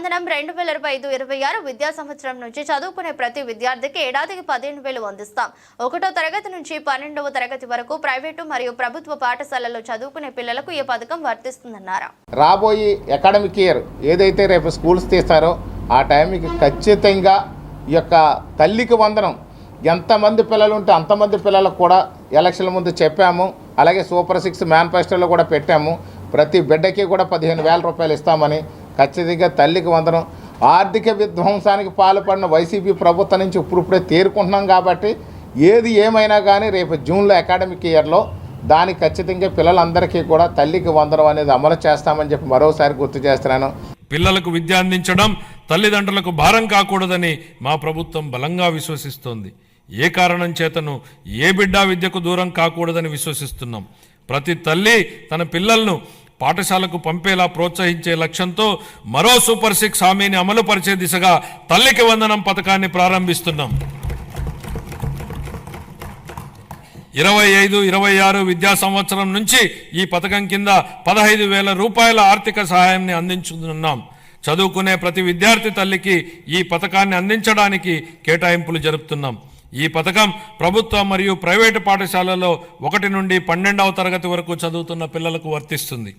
వందనం రెండు వేల ఇరవై ఐదు ఇరవై ఆరు విద్యా సంవత్సరం నుంచి చదువుకునే ప్రతి విద్యార్థికి ఏడాదికి పదిహేను వేలు అందిస్తాం. ఒకటో తరగతి నుంచి పన్నెండవ తరగతి వరకు ప్రైవేటు మరియు ప్రభుత్వ పాఠశాలల్లో చదువుకునే పిల్లలకు ఈ పథకం వర్తిస్తుందన్నారు. రాబోయే అకాడమిక్ ఇయర్ ఏదైతే రేపు స్కూల్స్ తీస్తారో ఆ టైంకి ఖచ్చితంగా ఈ యొక్క తల్లికి వందనం. ఎంతమంది పిల్లలు ఉంటే అంతమంది పిల్లలకు కూడా ఎలక్షన్ల ముందు చెప్పాము. అలాగే సూపర్ సిక్స్ మేనిఫెస్టోలో కూడా పెట్టాము. ప్రతి బిడ్డకి కూడా పదిహేను వేల రూపాయలు ఇస్తామని ఖచ్చితంగా తల్లికి వందనం. ఆర్థిక విధ్వంసానికి పాల్పడిన వైసీపీ ప్రభుత్వం నుంచి ఇప్పుడిప్పుడే తేరుకుంటున్నాం కాబట్టి ఏది ఏమైనా కానీ రేపు జూన్లో అకాడమిక్ ఇయర్లో దానికి ఖచ్చితంగా పిల్లలందరికీ కూడా తల్లికి వందనం అనేది అమలు చేస్తామని చెప్పి మరోసారి గుర్తు చేస్తున్నాను. పిల్లలకు విద్య అందించడం తల్లిదండ్రులకు భారం కాకూడదని మా ప్రభుత్వం బలంగా విశ్వసిస్తోంది. ఏ కారణం చేతను ఏ బిడ్డ విద్యకు దూరం కాకూడదని విశ్వసిస్తున్నాం. ప్రతి తల్లి తన పిల్లలను పాఠశాలకు పంపేలా ప్రోత్సహించే లక్ష్యంతో మరో సూపర్ సిక్స్ హామీని అమలు పరిచే దిశగా తల్లికి వందనం పథకాన్ని ప్రారంభిస్తున్నాం. ఇరవై ఐదు ఇరవై ఆరు విద్యా సంవత్సరం నుంచి ఈ పథకం కింద పదహైదు వేల రూపాయల ఆర్థిక సహాయాన్ని అందించుతున్నాం చదువుకునే ప్రతి విద్యార్థి తల్లికి ఈ పథకాన్ని అందించడానికి కేటాయింపులు జరుపుతున్నాం. ఈ పథకం ప్రభుత్వ మరియు ప్రైవేటు పాఠశాలల్లో ఒకటి నుండి పన్నెండవ తరగతి వరకు చదువుతున్న పిల్లలకు వర్తిస్తుంది.